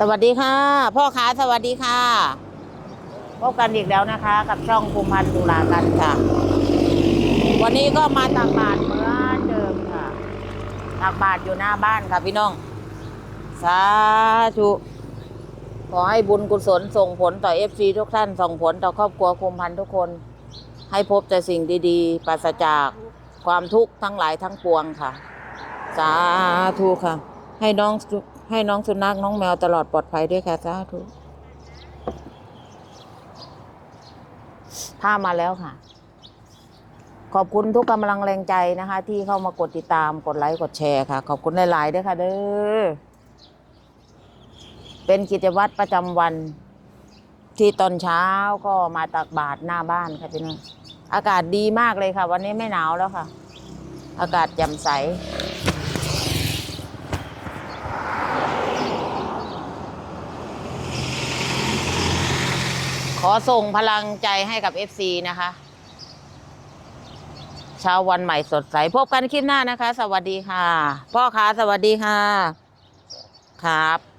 สวัสดีค่ะ พ่อค้าสวัสดีค่ะ พบกันอีกแล้วนะคะ กับช่องภูมิพันธ์ตุลากันค่ะ วันนี้ก็มาตักบาตรเหมือนเดิมค่ะตักบาตรอยู่หน้าบ้านค่ะพี่น้อง สาธุขอให้บุญกุศลส่งผลต่อเอฟซีทุกท่านส่งผลต่อครอบครัวภูมิพันธ์ทุกคน ให้พบแต่สิ่งดีๆปราศจากความทุกข์ทั้งหลายทั้งปวงค่ะ สาธุค่ะ ให้น้อง ให้น้องสุนัขน้องแมวตลอดปลอดภัยด้วยค่ะสาธุถ้ามาแล้วค่ะ ขอบคุณทุกกำลังแรงใจนะคะ ที่เข้ามากดติดตามกดไลค์กดแชร์ค่ะ ขอบคุณหลายๆด้วยค่ะ เด้อเป็นกิจวัตรประจำวัน ที่ตอนเช้าก็มาตักบาตรหน้าบ้านค่ะพี่น้องอากาศดีมากเลยค่ะ วันนี้ไม่หนาวแล้วค่ะ อากาศแจ่มใส อส่งพลังใจให้กับ FC นะคะ เช้าวันใหม่สดใส พบกันคลิปหน้านะคะ สวัสดีค่ะ พ่อค้าสวัสดีค่ะ ครับ